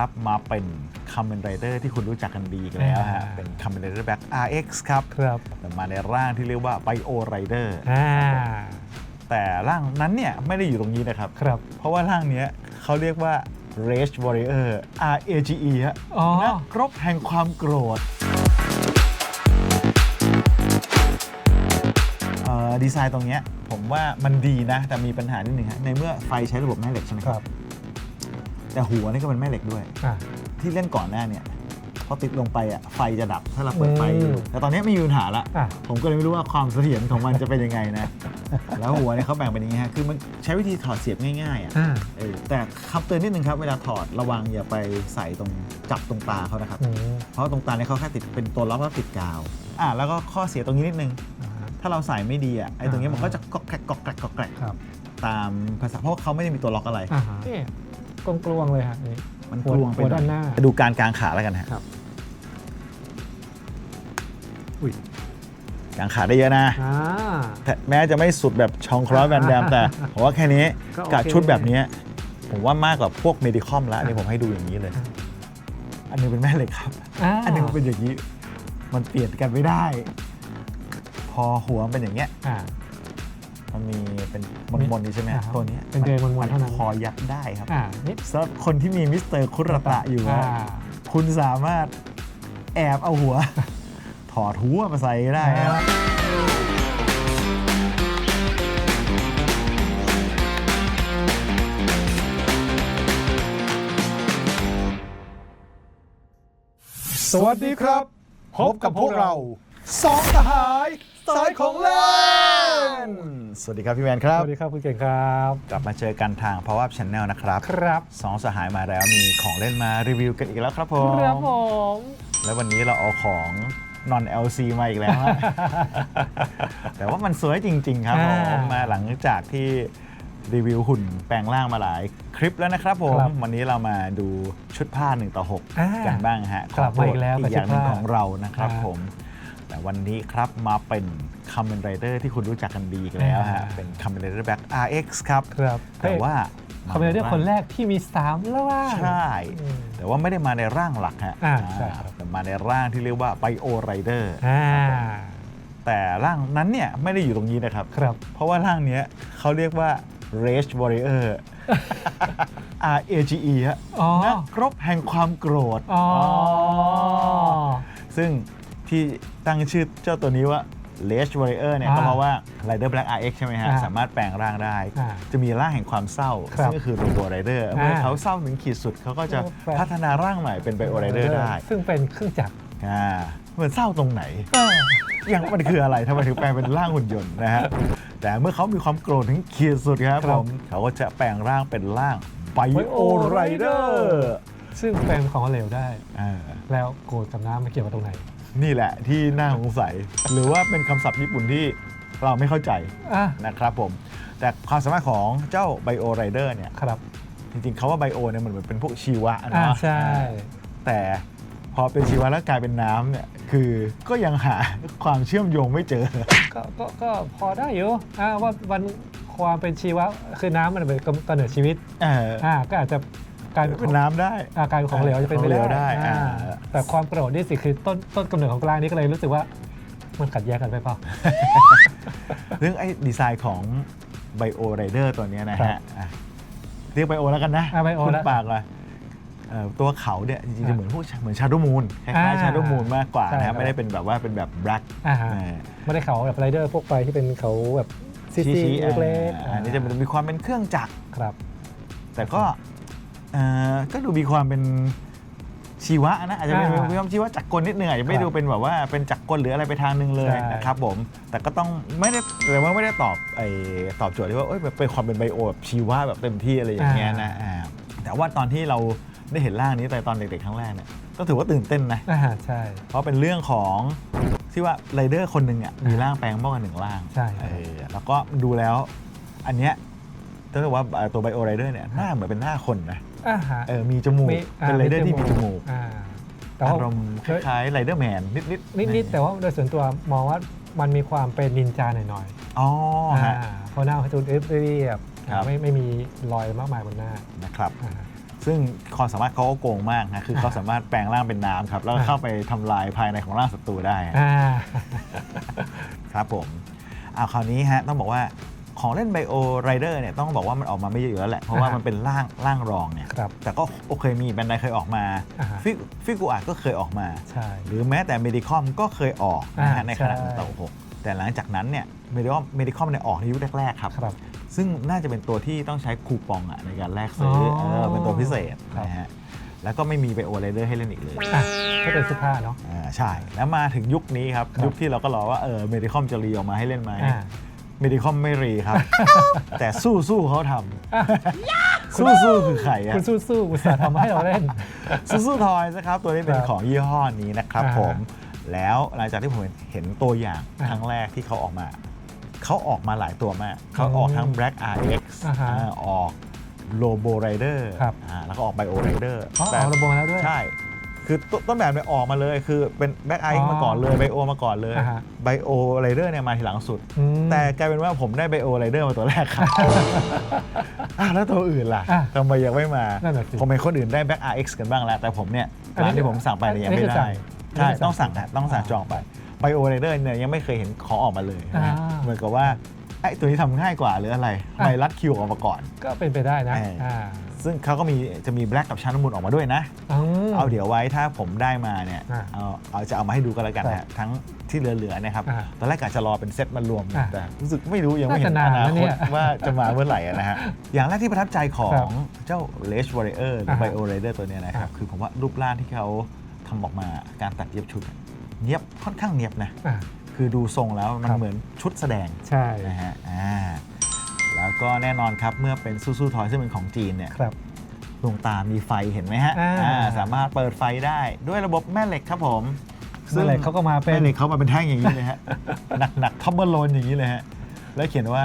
วันนี้ครับมาเป็นค a มเ e นไรเดอร์ที่คุณรู้จักกันดีอีกันแล้วฮะอ่าเป็นค a มเ e นไรเดอร์แบ็ก RX ครับครับแต่มาในร่างที่เรียกว่า Bio Rider อ่า แต่ร่างนั้นเนี่ยไม่ได้อยู่ตรงนี้นะครับ ครับ เพราะว่าร่างเนี้ยเขาเรียกว่า Rage Warrior RAGE ฮะอ๋อ นักรบแห่งความโกรธเอ่อดีไซน์ตรงเนี้ยผมว่ามันดีนะ แต่มีปัญหานิดนึงฮะในเมื่อไฟใช้ระบบแม่เหล็กใช่ไหมคครัรับ บ แต่หัวนี่ก็เป็นแม่เหล็กด้วย อ่าที่เล่นก่อนหน้าเนี่ยพอติดลงไปอะไฟจะดับถ้าเราเปิดไฟอยู่อืมแต่ตอนนี้ไม่มีปัญหาละอะ ผมก็เลยไม่รู้ว่าความเสถียรของมันจะเป็นยังไงนะ แล้วหัวเนี่ยเขาแบ่งเป็นอย่างนี้ฮะคือมันใช้วิธีถอดเสียบง่ายๆอะ อ่า เออแต่คำเตือนนิดนึงครับ เวลาถอดระวังอย่าไปใส่ตรงจับตรงตาเขานะครับ อืมเพราะตรงตาเนี่ยเขาแค่ติดเป็นตัวล็อกแล้วติดกาว อะแล้วก็ข้อเสียตรงนี้นิดนึง อ่า ถ้าเราใส่ไม่ดีอะไอ้ตรงเนี้ยมันอ่าก็จะก๊อกแกรกก๊อกแกรกก๊อกแกรกครับ ตามภาษาเพราะว่าเขาไม่ได้มีตัวล็อกอะไร อ่าฮะนี่ กลวงๆเลยฮะนี่มันหักวลวงไปหัวหน่ด้าอยนหน้า ดูการกางขาแล้วกันฮะครับ อุ้ยกางขาได้เยอะนะ อ่า แต่แม้จะไม่สุดแบบชองครอสแวนแดม แต่ผมว่าแค่นี้ก็โอเค กับชุดแบบนี้ผมว่ามากกว่าพวกเมดิคอมแล้วอันนี้ผมให้ดูอย่างนี้เลย อันนี้เป็นแม่เหล็กครับาอันนี้มันเป็นอย่างนี้ มันเปลี่ยนกันไม่ได้ พอหัวมันเป็นอย่างเงี้ย อ่า มันมีเป็นมนๆนี่ใช่ไหมอ่าตัวเนี้ยเป็นเดินมนๆเท่านั้น พอยัดได้ครับอ่านี่สำหรับคนที่มีมิสเตอร์คุรตะอยู่อ่า อะคุณสามารถแอบเอาหัว ถอดหัวมาใส่ได้ครับ สวัสดีครับ พบกับพวกเราสองสหายสายของเล่ น สวัสดีครับพี่แมนคสรับวัสดีครับคุณเก่งครับ กลับมาเจอกันทาง Power Up Channel นะครับ ครับสองสหายมาแล้วมีของเล่นมารีวิวกันอีกแล้วครับผมครับผม แล้ววันนี้เราเอาของ non LC มาอีกแล้วฮะ แต่ว่ามันสวยจริง ๆ ครับผมอ่ามมาหลังจากที่รีวิวหุ่นแปลงร่างมาหลายคลิปแล้วนะครับผม ครับวันนี้เรามาดูชุดผ้า1ต่ออ่า6กันบ้างฮะกลับมาอีกแล้วอีกับกอย่างหนึงชุดผ้าของเรานะครับอ่าผม แต่วันนี้ครับมาเป็นค a มเ e นไรเดอร์ที่คุณรู้จักกันดีอีกันแล้วฮะอ่าเป็นค a มเ e นไรเดอร์แบ็ก RX ครับ ครับแต่ว่าคอมเมดี้คนแรกที่มี3แล้วว่าใช่ แต่ว่าไม่ได้มาในร่างหลักฮะอ่าใช่ครับแต่มาในร่างที่เรียกว่า Bio Rider อ่าแต่ร่างนั้นเนี่ยไม่ได้อยู่ตรงนี้นะครับครับ เพราะว่าร่างเนี้ยเขาเรียกว่า Rage Warrior RAGE ฮะอ๋อนักรบแห่งความโกรธอ๋อซึ่ง ที่ตั้งชื่อเจ้าตัวนี้ว่า Rage Warrior เนี่ยอ่าก็เพราะว่า Rider Black RX ใช่ไหมฮะ อ่าสามารถแปลงร่างได้ อ่าจะมีร่างแห่งความเศร้า ครับซึ่งก็คือ Robo Rider เมื่อเขาเศร้าถึงขีดสุดเขาก็จะแปลง พัฒนาร่างใหม่เป็น Bio Rider ได้ซึ่งเป็นเครื่องจักร อ่าเหมือนเศร้าตรงไหนยังมันคืออะไรทำไมถึงแปลงเป็นร่างหุ่นยนต์นะฮะ แต่เมื่อเขามีความโกรธถึงขีดสุดครับคผรับมเขาก็จะแปลงร่างเป็นร่างไบโอ Bio ไรเดอ Rider ร์ซึ่งเป็นของเหลวได้ แล้วโกรธกับน้ำมันเกี่ยวกับตรงไหน นี่แหละที่น่าสงสัย หรือว่าเป็นคำศัพท์ญี่ปุ่นที่เราไม่เข้าใจอะนะครับผม แต่ความสามารถของเจ้าไบโอไรเดอร์เนี่ย ครับ จริงๆเขาว่าไบโอเนี่ยมันเหมือนเป็นพวกชีวะอ่าเนาะใช่ แต่พอเป็นชีวะแล้วกลายเป็นน้ำเนี่ย คือก็ยังหาความเชื่อมโยงไม่เจอ ก็ก็ก็พอได้อยู่อ่าว่าวันความเป็นชีวะคือน้ำมันเป็นกำเนิดชีวิตเอออ่าก็อาจจะ การเป็นน้ำได้อาการของเหลวจะเป็นไปของเหลได้วได้อ่าอ่าแต่ความโกรธนี่สิคือต้นต้นกำเนิดของกลางนี้ก็เลยรู้สึกว่ามันขัดแย้งกันไปเปล่าเรื่องไอ้ดีไซน์ของไบโอไรเดอร์ตัวเนี้ยนะครัฮะบอะเรียกไบโอแล้วกันนะอะ Bio คุณแล้วปากเลยเอ่อตัวเขาเนี่ยจริงๆจะอะเหมือนพวกเหมือนชาโดมูนคล้ายๆอ่าชาโดมูนมากกว่าใช่นะครัฮะบไม่ได้เป็นแบบว่าเป็นแบบแบล็กอ่าฮะไม่ได้เขาแบบไรเดอร์พวกไปที่เป็นเขาแบบซีซีชี้ๆเล็กอ่าอันนี้จะมีความเป็นเครื่องจักรครับ แต่ก็เอ่อก็ดูมีความเป็นชีวะนะอาจจะเป็นอ่ามีความชีวะจักรกลนิดนึงอาจจะไม่ครับดูเป็นแบบว่าเป็นจักรกลหรืออะไรไปทางนึงเลยใช่ นะครับผมแต่ก็ต้องไม่ได้แต่ว่าไม่ได้ตอบไอ้ตอบโจทย์ที่ว่าเอ้ยแบบเป็นความเป็นไบโอแบบชีวะแบบเต็มที่อะไรอย่างเงี้ยนะอ่าแต่ว่าตอนที่เราได้เห็นร่างนี้แต่ตอนเด็กๆครั้งแรกเนี่ยก็ถือว่าตื่นเต้นนะ อ่าใช่ เพราะเป็นเรื่องของที่ว่าไรเดอร์คนหนึ่งอะมีร่างแปลงมากกว่าหนึ่งร่างใช่เออแล้วก็ดูแล้วอันเนี้ยต้องเรียกว่าเอ่อตัวไบโอไรเดอร์เนี่ยหน้าเหมือนเป็นหน้าคนนะ อ่าฮะ เออมีจมูกอ่าเป็นไรเดอร์ที่มีจมูกอ่าแต่ว่าอารมณ์คล้ายๆไรเดอร์แมนนิดๆนิดๆแต่ว่าโดยส่วนตัวมองว่ามันมีความเป็นนินจาหน่อยอ๋อๆฮะอ่าเพราะหน้าเขาจะเรียบๆครับ ไม่ไม่มีรอยมากมายบนหน้านะครับ อ่า ซึ่งความสามารถเขาก็โกงมากนะคือเขาสามารถแปลงร่างเป็นน้ำครับ แล้วก็อ่า เข้าไปทำลายภายในของร่างศัตรูได้อ่า ครับผมเอาคราวนี้ฮะต้องบอกว่า ของเล่นไบโอไรเดอร์เนี่ยต้องบอกว่ามันออกมาไม่เยอะอยู่แล้วแหละ เพราะว่าอ่าฮะมันเป็นร่างร่างรองเนี่ย ครับ แต่ก็โอเคมีแบนไดเคยออกมาอ่าฮะ ฟิฟิกูอาร์ก็เคยออกมา ใช่ หรือแม้แต่เมดิคอมก็เคยออกนะฮะอ่าในขนาดใช่ต่อหกแต่หลังจากนั้นเนี่ยเมดิคอมเมดิคอมเนี่ยออกในยุคแรกๆครับ ครับ ซึ่งน่าจะเป็นตัวที่ต้องใช้คูปองอะในการแลกซื้อออ เออเป็นตัวพิเศษครับนะฮะแล้วก็ไม่มีไบโอไรเดอร์ให้เล่นอีกเลย อะก็เป็นเสื้อผ้าเนาะ อ่าใช่ แล้วมาถึงยุคนี้ครับ ครับยุคที่เราก็รอว่าเออเมดิคอมจะรีออกมาให้เล่นไหมอ่า เมดิคอมไม่รีครับ แต่สู้สู้เขาทำสู้สู้คือใครอะคุณสู้ๆอุตส่าห์ทำให้เราเล่น สู้สู้ทอยนะครับ ตัวนี้เป็นครับของยี่ห้อนี้นะครับอ่าผม แล้วหลังจากที่ผมเห็นตัวอย่างอ่าครั้งแรกที่เขาออกมา เขาออกมาหลายตัวมาก เขาออกทั้ง Black RX อ่าฮะอ่าออก Robo Rider ครับอ่าแล้วก็ออก Bio Rider อ๋อแต่เอาระบบมาแล้วด้วย ใช่ คือตต้นแบบเนี่ยออกมาเลย คือเป็น Black RX อ๋อมาก่อนเลย Bio มาก่อนเลยอ่าฮะ Bio Rider เนี่ยมาทีหลังสุด อืม แต่กลายเป็นว่าผมได้ Bio Rider มาตัวแรกครับ อะแล้วตัวอื่นล่ะอะทำไมยังไม่มา นั่นน่ะสิผมเป็นคนอื่นได้ Black RX กันบ้างแล้ว แต่ผมเนี่ยอันนี้ร้านที่ผมสั่งไปเนี่ยยังไม่อันนี้คือได้สั่งใช่อันนี้คือสั่งต้องสั่งอะต้องสั่งจองไป Bio Rider เนี่ยยังไม่เคยเห็นของออกมาเลยนะอ่า เหมือนกับว่าไอ้ตัวนี้ทำง่ายกว่าหรืออะไรทำไมรัดคิวออกมาก่อน ก็เป็นไปได้นะเอออ่อ่า ซึ่งเขาก็มีจะมีแบล็กกับชานมูลออกมาด้วยนะมเอาเดี๋ยวไว้ถ้าผมได้มาเนี่ยอ่าเอาเอาจะเอามาให้ดูกันแล้วกันครัฮะบทั้งที่เหลือๆเนะครับอ่าตอนแรกกะจะรอเป็นเซตมารวมอ่าแต่รู้สึกไม่รู้ยังไม่เห็นน่าอจะนานนานะคเนี่ตยว่าจะมาเมื่อไหร่อะนะฮะ อย่างแรกที่ประทับใจขอครังบเจ้า r a g e Warrior หรือ อ่าฮะ Bio Raider ตัวเนี้ยนะครับอ่าคือผมว่ารูปร่างที่เขาทำออกมาการตัดเย็บชุดอะเนียบค่อนข้างเนียบนะ อ่าคือดูทรงแล้วมันครับ เหมือนชุดแสดงใช่ นะฮะอ่าแล้ว ก็แน่นอนครับ เมื่อเป็นซูซูทอยซึ่งเป็นของจีนเนี่ยครับดวงตามีไฟเห็นไหมฮะอ่า อ่าสามารถเปิดไฟได้ด้วยระบบแม่เหล็กครับผมซึ่งอะไรเขาก็มาเป็นแม่เหล็กเขามาเป็นแท่งอย่างนี้เลยฮะ หนักหนักท็อปเบอร์โลนอย่างนี้เลยฮะ แล้วเขียนว่า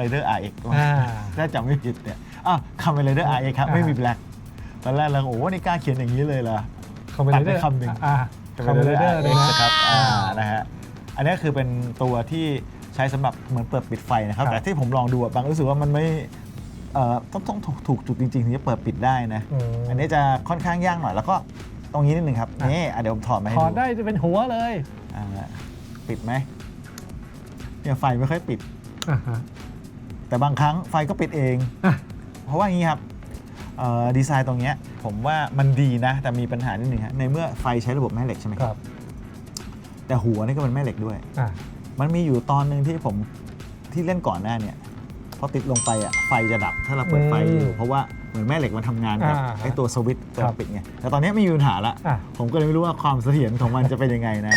Rider RX อ่าถ้าจำไม่ผิดเนี่ยอ้าวคำเป็น Rider RX ครับ อ่า ไม่มีแบล็กตอนแรกเราโอ้โหนี่กล้าเขียนอย่างนี้เลยเหรอ คอมเมนตัดเดไปอร์คำหนึ่ง อ่าคอมเมนเดอร์เลย RX นะ นะครับอ่านะฮะ อันนี้คือเป็นตัวที่ ใช้สำหรับเหมือนเปิดปิดไฟนะครับ ครับแต่ที่ผมลองดูอะบางรู้สึกว่ามันไม่เอ่อต้องต้องถูกถูกจุดจริงๆถึงจะเปิดปิดได้นะมอันนี้จะค่อนข้างยากหน่อยแล้วก็ตรงนี้นิดนึงครับอะนี่อะเดี๋ยวผมถอดมาให้ถดู อดได้จะเป็นหัวเลยอ่าปิดไหมเนี่ยไฟไม่ค่อยปิด อ่าฮะแต่บางครั้งไฟก็ปิดเอง อะ เพราะว่าอย่างนี้ครับเอ่อดีไซน์ตรงเนี้ยผมว่ามันดีนะ แต่มีปัญหานิดนึงฮะในเมื่อไฟใช้ระบบแม่เหล็กใช่ไหมคครัรับบแต่หัวนี่ก็เป็นแม่เหล็กด้วย อ่า มันมีอยู่ตอนหนึ่งที่ผมที่เล่นก่อนหน้าเนี่ยพอติดลงไปอะไฟจะดับถ้าเราเปิดไฟอยู่ เพราะว่าเหมือนแม่เหล็กมันทำงานกับอ่าไอ้ตัวสวิตช์เปิครัดบปิดไงแต่ตอนนี้ไม่มีปัญหาละอะผมก็เลยไม่รู้ว่าความเสถียรของมันจะเป็นยังไงนะ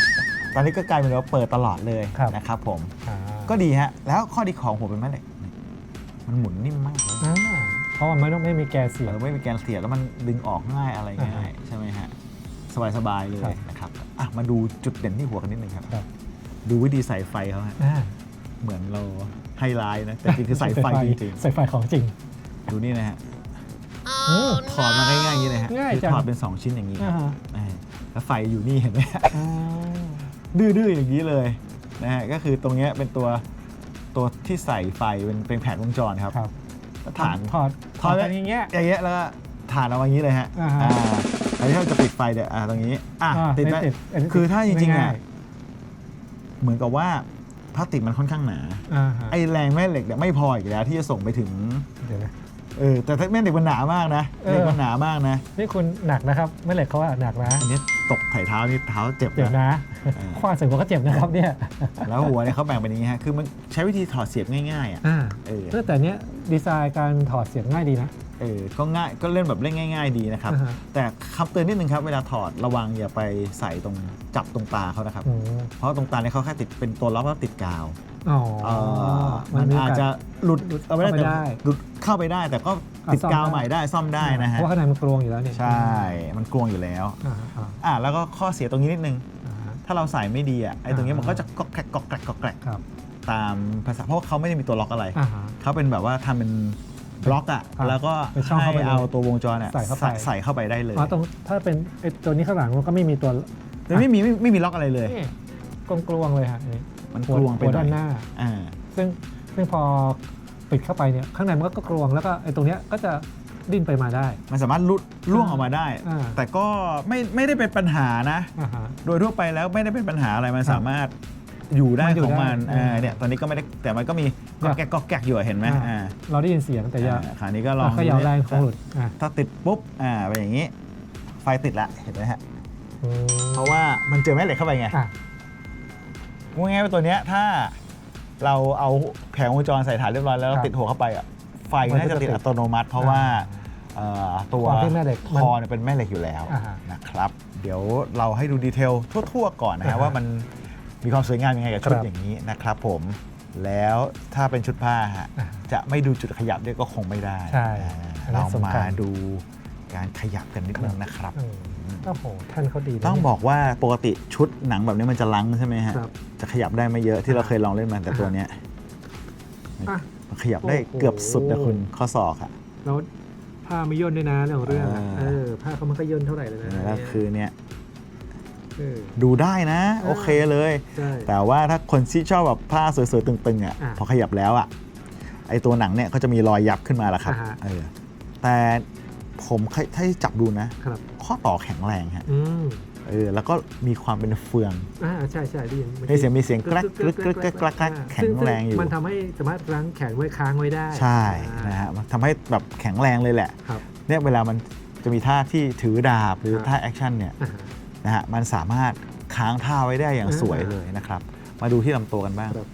ตอนนี้ก็กลายเป็นว่าเปิดตลอดเลยครับ นะครับผมอ่าก็ดีฮะ แล้วข้อดีของหัวเป็นแม่เหล็กนี่มันหมุนนิ่มมากเลยอ่าเพราะมันไม่ต้องไม่มีแกนเสีย เอบอไม่มีแกนเสียบแล้วมันดึงออกง่ายอะไรอ่าง่ายฮะใช่ไหมฮะสบายๆเลครัยบนะครับอะมาดูจุดเด่นที่หัวกันนิดนึงครับ ครับ ดูวิธีใส่ไฟเขาฮะอ่าเหมือนเราไฮไลท์นะ แต่จริงคือใส่ไฟจริงใส่ไฟของจริงๆ ดูนี่นะฮะอืมถอดมาง่ายๆอย่างนี้เลยฮะง่ายคือจังถอดเป็น 2 ชิ้นอย่างนี้คอ่ารับฮะ อ่าแล้วไฟอยู่นี่เห็นไหมฮะ อ่า ดื้อๆอย่างนี้เลยนะฮะก็คือตรงเนี้ยเป็นตัวตัวที่ใส่ไฟเป็นเป็นแผงวงจรครับครับแล้วฐานถอดถอดกันอย่างเงี้ย อย่างเงี้ยแล้วก็ฐานเอาไว้อย่างนี้เลยฮะอ่าฮะอ่าอันนี้ถ้าเราจะปิดไฟเดี๋ยวอ่าตรงนี้อะอ่าติดไหมไม่ติดอันนี้คือถ้าจริงๆไม่อะง่าย เหมือนกับว่าพลาสติกมันค่อนข้างหนา อ่าฮะไอ้แรงแม่เหล็กเนี่ยไม่พออีกแล้วที่จะส่งไปถึง เดี๋ยวนะ เออแต่ถ้าแม่เหล็กมันหนามากนะเออ เหล็กมันหนามากนะ นี่คุณหนักนะครับไม่เหล็กเขาอะหนักนะอันนี้ตกไถ่เท้านี่เท้าเจ็บเจ็บนะนะเออคว้าใส่หัวก็เจ็บนะครับเนี่ยแล้วหัวเนี่ยเขาแบ่งเป็นอย่างนี้ฮะคือมันใช้วิธีถอดเสียบง่ายๆอะ อ่าเออเออแต่เนี้ยดีไซน์การถอดเสียบง่ายดีนะ เออก็ง่ายก็เล่นแบบเล่นง่าย ๆ ดีนะครับ อ่าฮะ แต่คำเตือนนิดนึงครับเวลาถอดระวังอย่าไปใส่ตรงจับตรงตาเขานะครับ อืมเพราะตรงตาเนี่ยเขาแค่ติดเป็นตัวล็อกแล้วติดกาวอ๋อเอ่อมันมีอาจจะกหลุดหลุดเอาไม่ได้เข้าไปแต่ได้หลุดเข้าไปได้แต่ก็อะติดซ่อมกาวได้ ใหม่ได้ซ่อมได้นะฮะเพราะว่าข้างในมันกรวงอยู่แล้วนี่ใช่มันกลวงอยู่แล้ว อ่าอ่าอะแล้วก็ข้อเสียตรงนี้นิดนึง อ่าถ้าเราใส่ไม่ดีอะไอ้ตรงนี้อ่ามัมันก็จะก๊อกแกรกก๊อกแกรกก๊อกแกรกครับตามภาษาเพราะว่าเขาไม่ได้มีตัวล็อกอะไร อ่าฮะ เขาเป็นแบบว่าทำเป็น บล็อกอะครับแล้วก็เป็นช่องเข้าไปให้เลยเอาตัววงจรอะใส่เข้าไป ใส่เข้าไปได้เลยอ๋อตรงถ้าเป็นไอ้ตัวนี้ข้างหลังมันก็ไม่มีตัวแต่ไม่มีไม่ไม่มีล็อกอะไรเลย นี่กลวงๆเลยฮะนี่มันหัวกลวงไปหัวหน่ด้าอยนหน้า อ่า ซึ่งซึ่งพอปิดเข้าไปเนี่ยข้างในมันก็กรวงแล้วก็ไอ้ตรงเนี้ยก็จะดิ้นไปมาได้ มันสามารถลุดล่วงออกมาได้ อ่า แต่ก็ไม่ไม่ได้เป็นปัญหานะ อ่าฮะ โดยทั่วไปแล้วไม่ได้เป็นปัญหาอะไรมันสามารถอยู่ได้มันอยู่ของมันได้อ่าอืมเนี่ยตอนนี้ก็ไม่ได้แต่มันก็มี ก็แก๊กก็แก๊กอยู่อะเห็นไหมอ่าเราได้ยินเสียงแต่อยาอ่าคราวนี้ก็ลองเขย่าแรงคงหลุดอะถ้าติดปุ๊บอ่าเป็นอย่างนี้ ไฟติดละเห็นไหมฮะอืมเพราะว่ามันเจอแม่เหล็กเข้าไปไงอะพูดง่ายๆว่าตัวเนี้ยถ้าเราเอาแผงวงจรใส่ฐานเรียบร้อยแล้วเราติดหัวเข้าไปอะไฟน่าจะติดอัตโนมัติ เพราะว่าเอ่อตัวความที่แม่เหล็กคมัน อเนี่ยเป็นแม่เหล็กอยู่แล้ว อ่าฮะนะครับ เดี๋ยวเราให้ดูดีเทลทั่ว ๆ ก่อนนะอ่าฮะฮะว่ามันมีความสวยงามยังไงกับชุดครับ อย่างนี้นะครับผม แล้วถ้าเป็นชุดผ้าฮะอ่าจะไม่ดูจุดขยับด้วยก็คงไม่ได้ใช่อ่าอันนั้เรานสำมาคัญดูการขยับกันนิดนึงนะครับอืมโอ้โหท่านเขาดีนะต้องบอกว่าปกติชุดหนังแบบนี้มันจะลังใช่ไหมฮะครับจะขยับได้ไม่เยอะที่เราเคยลองเล่นมาแต่ตัวเนี้ยอะมันขยับได้โอ้โหเกือบสุดนะคุณข้อศอกอะแล้วผ้าไม่ย่นด้วยนะเรื่องของเรื่องอะอ่าเออผ้าเขามันก็ย่นเท่าไหร่เลยนะแล้วคือเนี่ยเออ ดูได้นะอ่าโอเคเลย ใช่แต่ว่าถ้าคนที่ชอบแบบผ้าสวยๆตึงๆอะอ่าพอขยับแล้วอะไอตัวหนังเนี่ยก็จะมีรอยยับขึ้นมาแล้วครับอ่าฮะ เออแต่ผมถ้าจับดูนะ ครับข้อต่อแข็งแรงฮะอืมเออแล้วก็มีความเป็นเฟือง อ่าใช่ใช่ได้ยินมีเสียงมีเสียงกรักกรึกกรึกกรึกกรักกรักแข็งแรงอยู่ มันทำให้สามารถรั้งแขนไว้ค้างไว้ได้ใช่อ่านะฮะมันทำให้แบบแข็งแรงเลยแหละ ครับ เนี่ยเวลามันจะมีท่าที่ถือดาบหรือครับ ท่าแอคชั่นเนี่ย อ่า นะฮะมันสามารถค้างท่าไว้ได้อย่างอ่าสวยเลยนะครับ มาดูที่ลำตัวกันบ้างครับ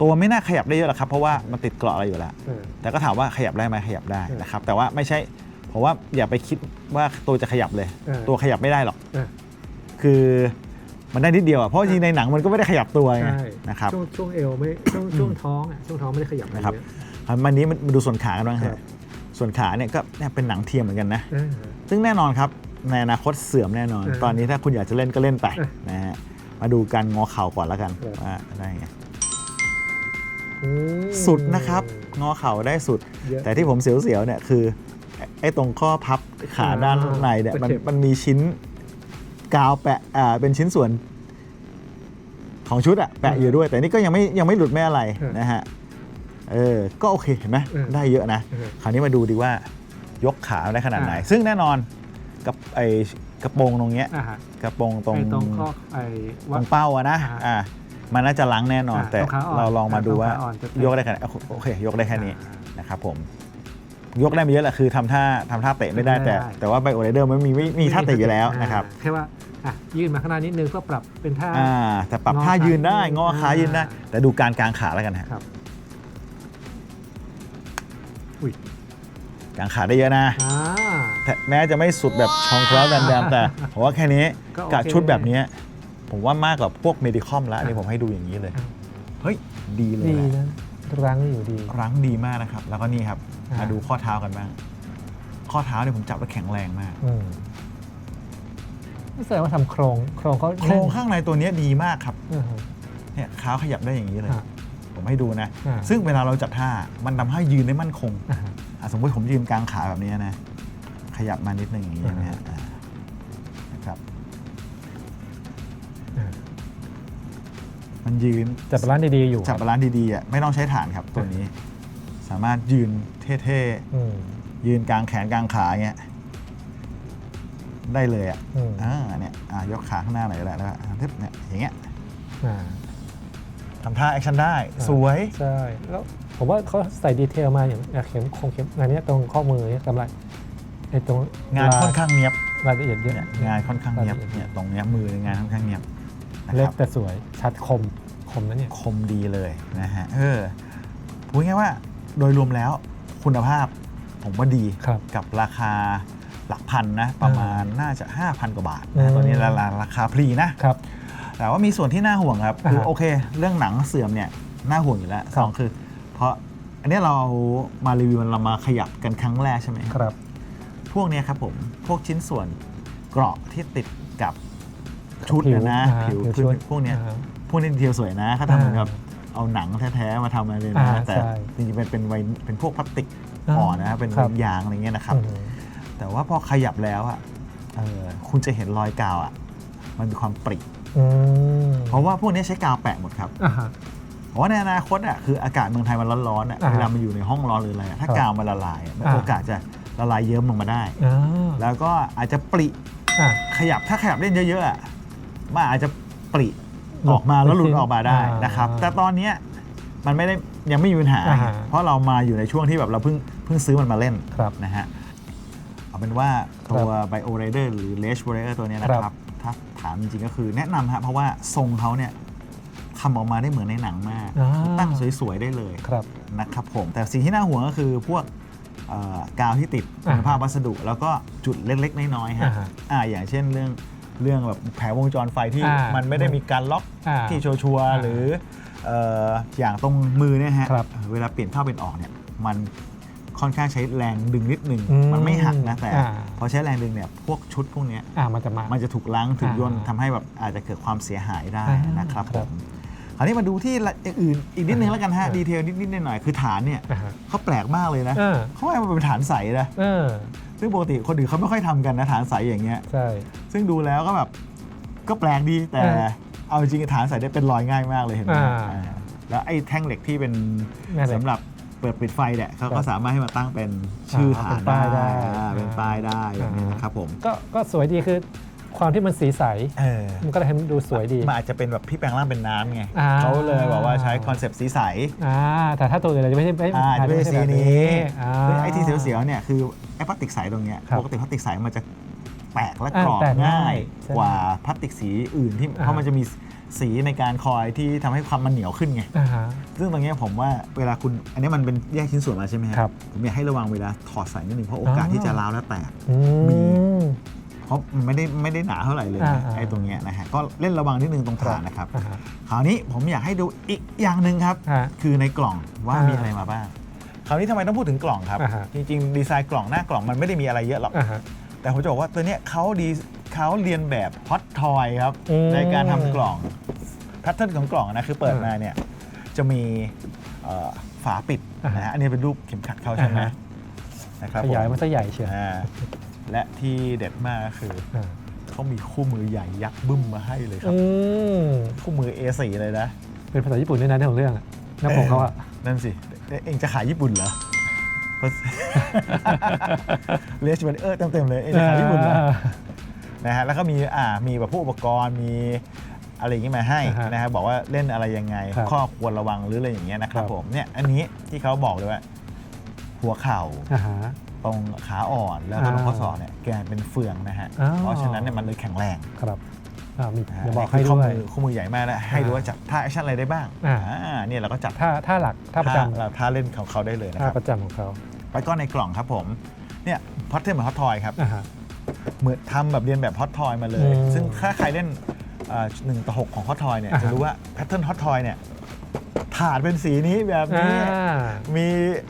ตัวไม่น่าขยับได้เยอะหรอกครับ เพราะว่ามันติดเกราะอะไรอยู่แล้วเออแต่ก็ถามว่าขยับได้ไหมขยับได้เออนะครับ แต่ว่าไม่ใช่ผมว่าอย่าไปคิดว่าตัวจะขยับเลยเออตัวขยับไม่ได้หรอกเออคือมันได้นิดเดียวอะเพราะจริงๆในหนังมันก็ไม่ได้ขยับตัวไงใช่นะครับช่วงช่วงเอวไม่ช่วงช่วงท้องอะช่วงท้องไม่ได้ขยับอะไนะครับเยอะมันนี้มันดูส่วนขากันบ้างครัฮะบส่วนขาเนี่ยก็เนี่ยเป็นหนังเทียมเหมือนกันนะเออซึ่งแน่นอนครับ ในอนาคตเสื่อมแน่นอนเออตอนนี้ถ้าคุณอยากจะเล่นก็เล่นไปเออนะฮะมาดูการงอเข่าก่อนแล้วกันครับว่าได้ไงอืมสุดนะครับงอเข่าได้สุดเยอะแต่ที่ผมเสียวๆเนี่ยคือไอ้ไอ้ตรงข้อพับขาอ่าด้านในเนี่ยมันตะเข็บมันมีชิ้นกาวแปะอ่าเป็นชิ้นส่วนของชุดอะแปะอยู่ด้วย แต่นี่ก็ยังไม่ยังไม่หลุดไม่อะไรเออนะฮะเออก็โอเคเห็นไหมเออได้เยอะนะเออคราวนี้มาดูดีว่ายกขาได้ขนาดไหนอ่าซึ่งแน่นอน กับไอ้กระโปรงตรงเนี้ยอ่าฮะกระโปรงตรงไอ้ตรงข้อไอ้ตวัรดงเป้าอะนะอ่าอ่ามันน่าจะล้างแน่นอน อ่าแต่ตรงขาอ่อนเราลองมาดูว่าตรงขาอ่อนจะแตะยกได้ขนาดโอเค ยกได้แค่นี้ อ่า นะครับผมยกได้ไม่เยอะแหละคือทำท่าทำท่าเตะไม่ได้ไม่ได้แต่แต่ว่าไบโอเรเดอร์มันมีไม่มีท่าเตะอยู่แล้วอ่านะครับแค่ว่าอะยื่นมาข้างหน้านิดนึงเพื่อปรับเป็นท่า อ่าแต่ปรับงอท่ายืนได้ขางอขายืนได้อ่าแต่ดูการกางขาแล้วกันฮะ ครับ กางขาได้เยอะนะ อ่า แต่แม้จะไม่สุดแบบชองคล้าแดนแดมแต่ผมว่าแค่นี้ก็โอเค กับชุดแบบนี้ผมว่ามากกว่าพวกเมดิคอมแล้วอันนี่อ่าผมให้ดูอย่างนี้เลยอ่าเฮ้ย ดีเลยดีนะนะรั้งอยู่ดี รั้งดีมากนะครับ แล้วก็นี่ครับอ่าม มาดูข้อเท้ากันบ้าง ข้อเท้าเนี่ยผมจับแล้วแข็งแรงมาก อืมนี่แสดงว่าทำโครงโครงเขาโครงข้างในตัวเนี้ยดีมากครับ อือฮึเนี่ยเท้าขยับได้อย่างนี้เลย อ่าผมให้ดูนะ อ่า ซึ่งเวลาเราจับท่ามันทำให้ยืนได้มั่นคง อ่าฮะ อะสมมติผมยืนกลางขาแบบนี้นะ ขยับมานิดนึงอย่างนี้อ่าใช่ไหมฮะอ่านะครับอ่ามันยืน จับร้านดีๆอยู่จับ บาลานซ์ดีๆอะไม่ต้องใช้ฐานครับตัวนี้ สามารถยืนเท่อืม ๆ ยืนกลางแขนกลางขาเงี้ยได้เลยอะอืม อ่าเนี่ยอะยกขาข้างหน้าหน่อยก็ได้แล้วก็อะทึบเนี่ยอย่างเงี้ย อ่า ทำท่าแอคชั่นได้อ่าสวย ใช่แล้วผมว่าเขาใส่ดีเทลมาอย่างอย่างเข็มคงเข็มอันเนี้ยตรงข้อมือเนี่ยกำไรไอ้ตรงงานค่อนข้างเนียบรายละเอียดเยอะเนี่ยงานค่อนข้างเนียบรละอีเนี่ยตรงเนี้ยมืองานค่อนข้างเนียบนะเล็คกรับแต่สวยชัดคมคมนะเนี่ย คมดีเลยนะฮะเออพูดง่ายๆว่าโดยรวมแล้วคุณภาพผมว่าดีครับ กับราคาหลักพันนะประมาณน่าจะ 5,000 กว่าบาทอืนะมตัวนี้ราคาราคาพรีนะ ครับ แต่ว่ามีส่วนที่น่าห่วงครับคืออ่าโอเค เรื่องหนังเสื่อมเนี่ยน่าห่วงอยู่แล้วครับสองคือ เพราะอันเนี้ยเรามารีวิวเรามาขยับกันครั้งแรกใช่ไหมครับ พวกเนี้ยครับผมพวกชิ้นส่วนเกราะที่ติดกับชุดเนี่ยนะผิผิววอ่าขึ้นชุดพวกเนี้ยอ่าพวกนี้ดีเทลสวยนะเขาทำเหมือนกับอ่าเอาหนังแท้ๆมาทำมาเลยอ่านะแต่ใช่จริงๆเป็นเป็นไวเป็นพวกพลาสติกอ่าอ่อนนะเป็นครับยางอะไรเงี้ยนะครับอืมแต่ว่าพอขยับแล้วอะเออคุณจะเห็นรอยกาวอะมันมีความปริ อืมเพราะว่าพวกนี้ใช้กาวแปะหมดครับอ่าฮะ เพราะว่าในอนาคตอะคืออากาศเมืองไทยมันร้อนๆอะอ่าฮะเวลามันอยู่ในห้องร้อนหรืออะไรอะถ้าครับกาวมันละลายอะมันอ่า โอกาสจะละลายเยิ้มลงมาได้ อ่าแล้วก็อาจจะปริอ่า ขยับถ้าขยับเล่นเยอะๆอะมันอาจจะปริหลุอดอกมาแล้วหลุดออกมาได้อ่านนะครับ แต่ตอนเนี้ยมันไม่ได้ยังไม่มีปัญหา อ่าฮะ เพราะเรามาอยู่ในช่วงที่แบบเราเพิ่งเพิ่งซื้อมันมาเล่น ครับ นะฮะเอาเป็นว่าตัว Bio Rider หรือ Rage Rider ตัวเนี้ยนะคครัรับบ ถ้าถามจริงๆก็คือแนะนำฮะเพราะว่าทรงเขาเนี่ยทำออกมาได้เหมือนในหนังมาก อ่า ตั้งสวยๆได้เลยครับ นะครับผม แต่สิ่งที่น่าห่วงก็คือพวกเอ่อกาวที่ติดอ่าคุณภาพวัสดุ แล้วก็จุดเล็กๆ น้อยๆฮะอ่าฮะอ่าอย่างเช่นเรื่องเรื่องแบบแผงวงจรไฟที่อ่ามัมันไม่ได้มีการล็อกอ่าที่ชัวร์อ่าๆหรือเอ่ออย่างตรงมือเนี่ยฮะครับ เวลาเปลี่ยนเข้าเปลี่ยนออกเนี่ยมัน ค่อนข้างใช้แรงดึงนิดนึงอืมมันไม่หักนะแต่อ่า พอใช้แรงดึงเนี่ยพวกชุดพวกเนี้ย อ่ามันจะมา มันจะถูกล้างถูกย่นอ่าทำให้แบบอาจจะเกิดความเสียหายได้อ่านนะครับคผรับมคราวนี้มาดูที่ละอย่างอื่นอีกนิดนึงแล้วกันฮะ อ่า ดีเทลนิดๆหน่อยๆคือฐานเนี่ยอ่าฮะ เขาแปลกมากเลยนะเออเขาให้มันเป็นฐานใสนะเออซึ่งปกติคนอื่นเขาไม่ค่อยทำกันนะฐานใสอย่างเงี้ย ใช่ ซึ่งดูแล้วก็แบบก็แปลกดีแต่เออเอาจริงๆฐานใสได้เป็นรอยง่ายมากเลยเห็นไหมอ่าอ่าแล้วไอ้แท่งเหล็กที่เป็นแม่เหล็กสำหรับ เปิดปิดไฟเนี่ยเขาครัก็บสามารถให้มาตั้งเป็นชื่ออ่าฐานเป็นป้ายได้อ่าเป็นป้ายได้แบบนี้อ่านนะครับผมก็ก็สวยดีคือความที่มันสีใสเออมันก็เลยให้มันดูสวยดี มันอาจจะเป็นแบบพี่แปลงร่างเป็นน้ำไงอ่าเขาเลยบอกว่าใช้คอนเซปต์สีใสอ่าแต่ถ้าตัวอื่นเราจะไม่ใช่ไม่อ่าจะไม่ใช่สีแบบนี้อ่าซึ่งไอ้ที่เสียวๆเนี่ยคือไอ้พลาสติกใสตรงเนี้ยครับปกติพลาสติกใสมันจะแตกและอ่ากรอบแตกง่าง่ายยใช่กว่าพลาสติกสีอื่นที่อ่าเพราะมันจะมี สีในการคอยที่ทำให้ความมันเหนียวขึ้นไง อ่าฮะ ซึ่งตรงเนี้ยผมว่าเวลาคุณอันนี้มันเป็นแยกชิ้นส่วนมาใช่ไหมฮะครับผมอยากให้ระวังเวลาถอดใส่นิดนึงเพราะโอกาสอ๋อ ที่จะร้าวและแตก อืมี ม เพราะมันไม่ได้ไม่ได้หนาเท่าไหร่เลยอ่านะอ่าไอ้ตรงเนี้ยนะฮะก็เล่นระวังนิดนึงตรงฐานนะครับ อ่าฮะ คราวนี้ผมอยากให้ดูอีกอย่างหนึ่งครับ ฮะคือในกล่องว่าอ่ามีมีอะไรมาบ้าง คราวนี้ทำไมต้องพูดถึงกล่องครับ อ่าฮะ จริงๆ ดีไซน์กล่องหน้ากล่องมันไม่ได้มีอะไรเยอะหรอก อ่าฮะ แต่ผมจะบอกว่าตัวเนี้ยเขาดี เขาเรียนแบบฮอตทอยครับ อืม ในการทำกล่องแพทเทิร์นของกล่องนะคือเปิดอ่ามมาเนี่ยจะมีเอ่อฝาปิดอ่าฮะนะฮะอันนี้เป็นรูปเข็มขัดเขาใช่ไหมอ่าฮะนะครับขยายผมันซะใหญ่เชียวอ่าและที่เด็ดมากก็คืออ่าเขามีคู่มือใหญ่ยักษ์บึ้มมาให้เลยครับ อืมคู่มือ A4 เลยนะ เป็นภาษาญี่ปุ่นด้วยนะในของเรื่องอะหน้าปกเขาอะนั่นสิเองจะขายญี่ปุ่นเหรอเลสเบนเออร์เต็มๆเลย เองจะขายญี่ปุ่นเหรอ นะฮะแล้วก็มีอ่ามีแบบพวกอุปกรณ์มีอะไรอย่างงี้มาให้อ่าฮะนะฮะบอกว่าเล่นอะไรยังไง ครับข้อควรระวังหรืออะไรอย่างเงี้ยนะครับครับ ผมเนี่ยอันนี้ที่เขาบอกเลยว่า หัวเข่าอ่าฮะ ตรงขาอ่อนแล้วก็ตรงอ่าข้อศอกเนี่ยแกนเป็นเฟืองนะฮะอ้าว เพราะฉะนั้นเนี่ยมันเลยแข็งแรงครับอ่ามีนะฮะเดี๋ยวบอกคืให้ข้อด้วยมือข้อมือใหญ่มากแล้วให้รู้ว่าจัดท่าแอคชั่นอะไรได้บ้างอ่าเนี่ยเราก็จัดท่าท่าหลักท่าประจท่ท่าเล่นของเขาได้เลยนะำคท่ารับ ประจำของเขาแล้วก็ในกล่องครับผม เนี่ยพอตเทนเหมือนฮอตทอยครับ อ่าฮะ เหมือนทำแบบเรียนแบบฮอตทอยมาเลย อืมซึ่งถ้าใครเล่นหนึ่งต่อหกของฮอตทอยเนี่ยอ่าฮะ จะรู้ว่าแพทเทิร์นฮอตทอยเนี่ยถาดเป็นสีนี้แบบอ่า นี้ มี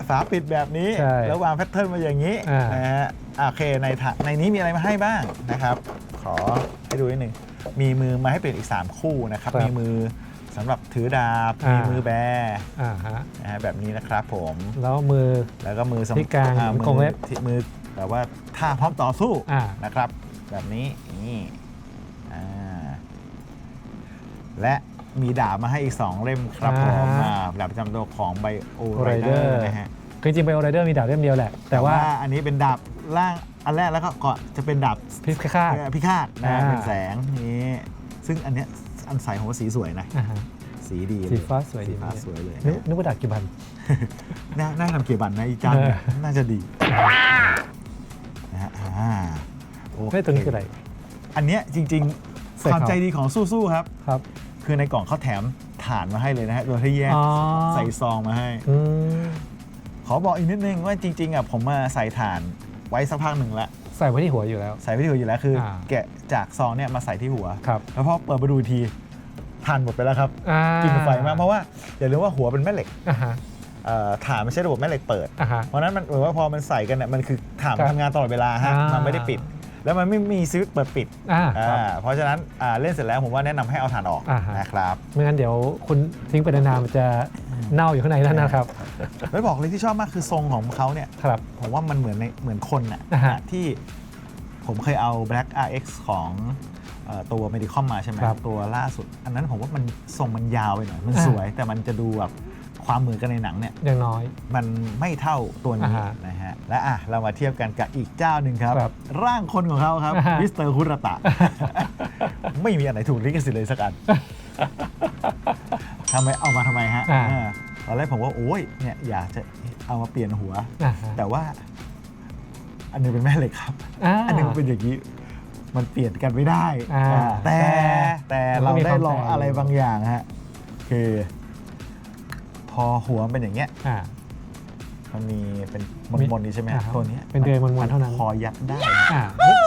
ฝาปิดแบบนี้ ใช่แล้ววางแพทเทิร์นมาอย่างนี้อ่าน นะฮะอะโอเคในถาในนี้มีอะไรมาให้บ้างนะครับ ขอให้ดูนิดนึงมีมือมาให้เปลี่ยนอีก 3 คู่นะครับ ครับมีมือสำหรับถือดาบ อ่ามี มีมือแบอ่าฮะนะฮะแบบนี้นะครับผม แล้วมือ แล้วก็มือสำที่กลางอ่เป็นกรงเล็บ ที่มือแบบว่า ท่าพร้อมต่อสู้อ่า นะครับ แบบนี้นี่อ่าและมีดาบมาให้อีก 2 เล่มครับผมอ่า อ่าดาบประจำตัวของไบโอไรเดอ Rider ร์นะฮะคือจริงๆไบโอไรเดอร์มีดาบเล่มเดียวแหละ แต่ว่าอันนี้เป็นดาบล่างอันแรกแล้วก็ก่อนจะเป็นดาบ พิฆาต พิฆาตนะอ่า เป็นแสงนี้ซึ่งอันเนี้ยอันใสผมว่าสีสวยนะ อ่าฮะ สีดีเลยสีฟ้าสวยดี สีฟ้าสวยเลยนึกนะนึกว่าดาบกี่บัน น่าน่าทำเกียร์บันนะอีจันเออ น่าจะดี ไม่ตัวนี้คืออะไร อันเนี้ยจริงใส่ๆความเขาใจดีของสู้ๆครับ ครับ คือในกล่องเขาแถมฐานมาให้เลยนะฮะโดยที่แยกอ๋อ ใส่ซองมาให้ อืมขอบอกอีกนิดนึงว่าจริงๆอะผมมาใส่ฐานไว้สักพักหนึ่งแล้วใส่ไว้ที่หัวอยู่แล้ว ใส่ไว้ที่หัวอยู่แล้วคืออา แกะจากซองเนี่ยมาใส่ที่หัว ครับแล้วพอเปิดมาดูอีกทีฐานหมดไปแล้วครับอ่ากินไฟมากเพราะว่าอย่าลืมว่าหัวเป็นแม่เหล็กอ่าฮะเอ่อฐานไม่ใช่ระบบแม่เหล็กเปิด อ่าฮะ เพราะฉะนั้นมันเหมือนว่าพอมันใส่กันเนี่ยมันคือฐานครัมันบทำงานตลอดเวลาฮะอ่ามัมันไม่ได้ปิด แล้วมันไม่มีสวิตช์เปิดปิดอ่าอ่าครับเพราะฉะนั้นอ่าเล่นเสร็จแล้วผมว่าแนะนำให้เอาฐานออกอ่าฮะ นะครับ ไม่งั้นเดี๋ยวคุณทิ้งไปนานๆมันจะเน่าอยู่ข้างในนั่นนะครับไม่บอกเลยที่ชอบมากคือทรงของเขาเนี่ย ครับ ผมว่ามันเหมือนในเหมือนคนน่ะอ่าฮะที่ผมเคยเอา Black RX ของเอ่อตัว Medicom มาใช่ไหมครับตัวล่าสุด อันนั้นผมว่ามันทรงมันยาวไปหน่อย มันอ่า สวยแต่มันจะดูแบบ ความเหมือนกันในหนังเนี่ยอย่างน้อย มันไม่เท่าตัวนี้อ่าฮะนะฮะ และอะเรามาเทียบกันกับอีกเจ้าหนึ่งครับ ครับร่างคนของเขาครับอ่าฮะ มิสเตอร์คุรตะ ไม่มีอันไหนถูกลิขสิทธิ์เลยสักอัน ทำไมเอามาทำไมฮะอ่า อ่าตอนแรกผมว่าโอ้ยเนี่ยอยากจะเอามาเปลี่ยนหัว อ่าฮะแต่ว่า อันหนึงเป็นแม่เหล็กครับอ่าอันหนึงเป็นอย่างนี้ มันเปลี่ยนกันไม่ได้อ่าอ่าแต่แต่มันก็เรามีได้ลองความแปลกอะไรบางอย่างฮะคือ พอหัวมันเป็นอย่างเงี้ย อ่า มันมีเป็นมมีนๆนี้ใช่ไหมอ่าครับตัวเนี้ยเป็นเดือยมนๆเท่านั้น พอยัดได้อ่า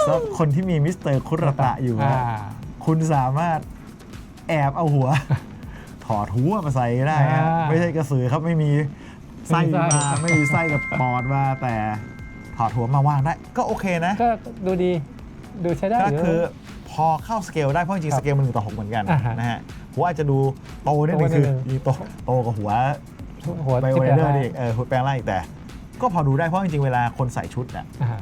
สำหรับคนที่มีมิสเตอร์คุรตะอยู่อ่าอะคุณสามารถแอบเอาหัว ถอดหัวมาใส่ได้ฮะอ่าไม่ใช่กระสือครับไม่มีไส้ไม่มีไส้ มาไม่มีไส้กับปอดมาแต่ถอดหัวมาวางได้ ก็โอเคนะ ก็ดูดี ดูใช้ได้ก็ยู่ คือพอเข้าสเกลได้เพราะจริงครัๆบสเกลมันหนึ่งต่อหกเหมือนกันอ่าฮะ นะฮะหั วอาจจะดูโตนิดนึงโตนิคืดอนึงมีโตโตกับหัวหัวไบโอที่เรแปลเดอร์ได้นี่เออหัวแปลงร่างอีกแต่ ก็พอดูได้เพราะจริงๆเวลาคนใส่ชุดอะอ่าฮะ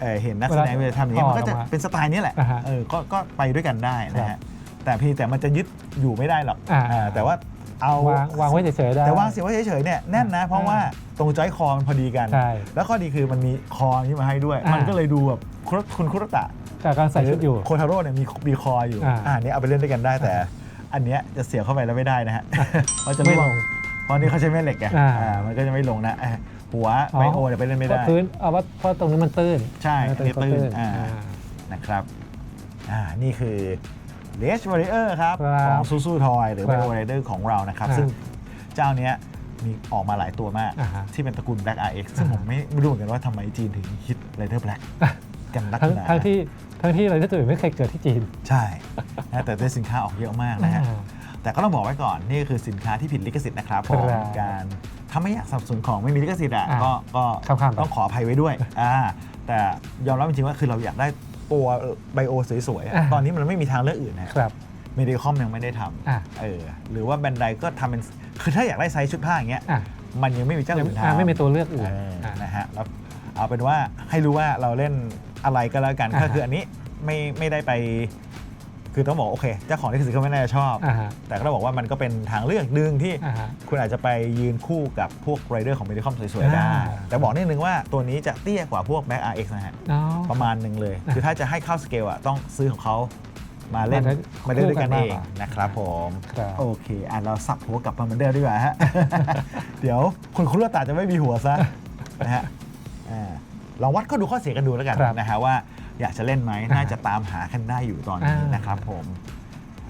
เอ่อเห็นนักแสดงเวเวลาลาทำอย่างนี้ยมันก็จะถอดออกมาเป็นสไตล์นี้แหละอ่าฮะเออก็ก็ไปด้วยกันได้นะครัฮะบแต่เพี่แต่มันจะยึดอยู่ไม่ได้หรอกอ่าอ่าแต่ว่าเอาวางวางไว้เฉยๆได้แต่วางเสียไว้เฉยๆเนี่ยแน่นนะ เพราะว่าตรงจอยคอมันพอดีกันใช่แล้วข้อดีคือมันมีคอนี้มาให้ด้วยอ่ามัมันก็เลยดูแบบคุณคุณคุรตะจากการใส่ชุดอยู่โคทาโร่เนี่ยมีมีคออยู่อ่าอ่าอันนี้เอาไปเล่นด้วยกันได้แต่ อ่าอันเนี้ยจะเสียบเข้าไปแล้วไม่ได้นะฮะเพราะจะไม่ไม่ลลง ง เพราะนี่เขาใช้แม่เหล็กไงอ่า อ่ามันก็จะไม่ลงนะอะหัวอ๋อไบโอเนี่ยไปเล่นไม่เพราะได้พื้นเอาว่าเพราะตรงนี้มันตื้นใช่มัอันนี้ก็ตื้นอ่า นะครับ อ่า นี่คือเลส w ว r ริเออร์ครับ ครับของซูซูทอยหรือครัไบบโอไรเดอร์ของเรานะครับอ่าซึ่งเจ้าเนี้ยมีออกมาหลายตัวมาก อ่าฮะที่เป็นตระกูล Black RX ซึ่งอ่าผมไม่ไม่รู้เหมือนกันว่าทำไมจีนถึงฮิตไรเดอร์แบล็กกันนักทั้งหนาทั้งที่ ทั้งที่อะไรที่ตัวอื่นไม่เคยเกิดที่จีน ใช่นะแต่ได้สินค้าออกเยอะมากนะฮะอ่าแต่ก็ต้องบอกไว้ก่อนนี่คือสินค้าที่ผิดลิขสิทธิ์นะครับผมครับการถ้าไม่อยากสนับสนุนของไม่มีลิขสิทธิ์อะอ่าก็ก็ข้ามๆไป ต้องขออภัยไว้ด้วยอ่าแต่ยอมรับจริงๆว่าคือเราอยากได้ตัวไบโอสวยๆอะอ่าตอนนี้มันไม่มีทางเลือกอื่นนะ ครับ เมดิคอมยังไม่ได้ทอะำเออ หรือว่าแบรนด์ใดก็ทำเป็น คือถ้าอยากได้ไซส์ชุดผ้าอย่างเงี้ย อะ มันยังไม่มีเจ้ายังอื่นอ่าทำไม่มีตัวเลือกอื่นเอออะ นะฮะ แล้วเอาเป็นว่าให้รู้ว่าเราเล่น อะไรก็แล้วกันอ่าก็คืออันนี้ไม่ไม่ได้ไป คือต้องบอกโอเคเจ้าของลิขสิทธิ์เขาไม่น่าจะชอบ อ่าฮะแต่ก็ต้องบอกว่ามันก็เป็นทางเลือกหนึ่งที่อ่าฮะ คุณอาจจะไปยืนคู่กับพวกไรเดอร์ของเมดิคอมสวยๆได้ อ่า แต่บอกนิดนึงว่าตัวนี้จะเตี้ยกว่าพวก Mac RX นะฮะอ๋อประมาณหนึ่งเลย อะคือถ้าจะให้เข้าสเกลอะต้องซื้อของเขามาเล่นมาได้มาเล่นด้วยกันคู่กันเองมากกว่านะครับผมครับ โอเคอะเราสับหัวกลับมาเหมือนเดิมดีกว่าฮะ เดี๋ยวคุณคุรตาจะไม่มีหัวซะ นะฮะอ่า ลองวัดข้อดูข้อเสียกันดูแล้วกันครับนะฮะว่าอยากจะเล่นไหมอ่าน่าจะตามหากันได้อยู่ตอนนี้อ่าน นะครับผม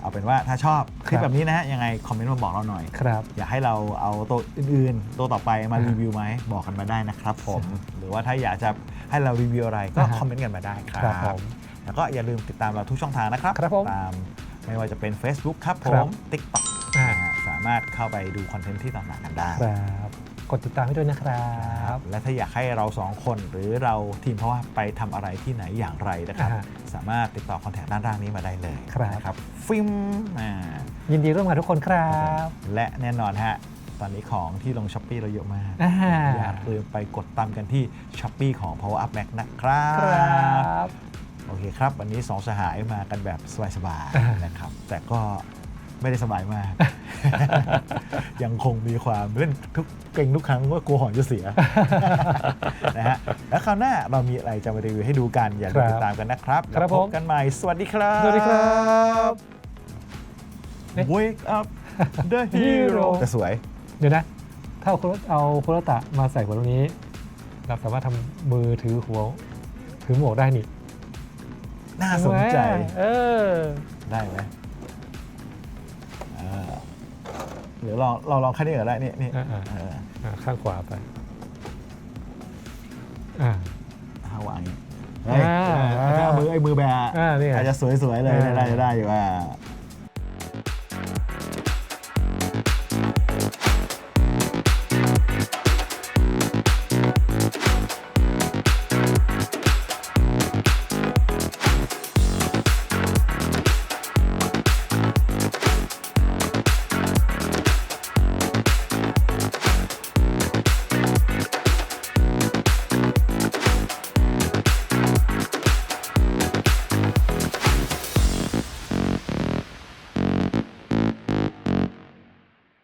เอาเป็นว่าถ้าชอบคลิปครับแบบนี้นะฮะยังไงคอมเมนต์มาบอกเราหน่อย ครับ อยากให้เราเอาตัวอื่นๆ ตัวต่อไปมาอ่ารีวิวไหมบอกกันมาได้นะครับผม หรือว่าถ้าอยากจะให้เรารีวิวอะไรก็อ่าฮะคอมเมนต์กันมาได้ครัครับผบมแล้วก็อย่าลืมติดตามเราทุกช่องทางนะครับครับผมตามไม่ว่าจะเป็น Facebook ครับผครับม TikTok อ่า นะฮะสามารถเข้าไปดูคอนเทนต์ที่ต่างๆกันได้ ครับ กดติดตามให้ด้วยนะครับ และถ้าอยากให้เราสองคนหรือเราทีมเพราะว่าไปทำอะไรที่ไหนอย่างไรนะครับ อ่าฮะสามารถติดต่อคอนแทคด้านล่างนี้มาได้เลยครับนะครับ ฟิล์มอ่า ยินดีร่วมงานทุกคนครับ และแน่นอนฮะ ตอนนี้ของที่ลงช้อปปีเราเยอะมาก อ่า อย่าลืมไปกดตามกันที่ช้อปปีของ Power Up Max นะครับครับโอเคครับ วันนี้สองสหายมากันแบบสบายอ่า ๆนะครับ แต่ก็ ไม่ได้สบายมาก ยังคงมีความเล่นทุกเก่งทุกครั้งว่ากลัวหอนจะเสียนะฮะแล้วคราวหน้าเรามีอะไรจะมารีวิวให้ดูกันอย่าลืมครับติดตามกันนะครับครับแล้วพบผมกันใหม่ สวัสดีครับ สวัสดีครับเอ๊ะ Wake up the hero แต่สวย เดี๋ยวนะ ถ้าเอาคุโรเอาคุโรตะมาใส่หัวตรงนี้ เราสามารถทำมือถือหัวถือหมวกได้นี่ น่าสนใจ เออ ได้ไหม เดี๋ยวลองเราลองแค่นี้ก่อนได้นี่นี่อ่าอ่าเอออ่าข้างขวาไปอ่าเอาวางอย่างนี้เฮ้ยอ่า เออเอามือไอ้มือแบะอ่านี่ไงอาจจะสวยๆเลยอ่าได้ได้อยู่ว่า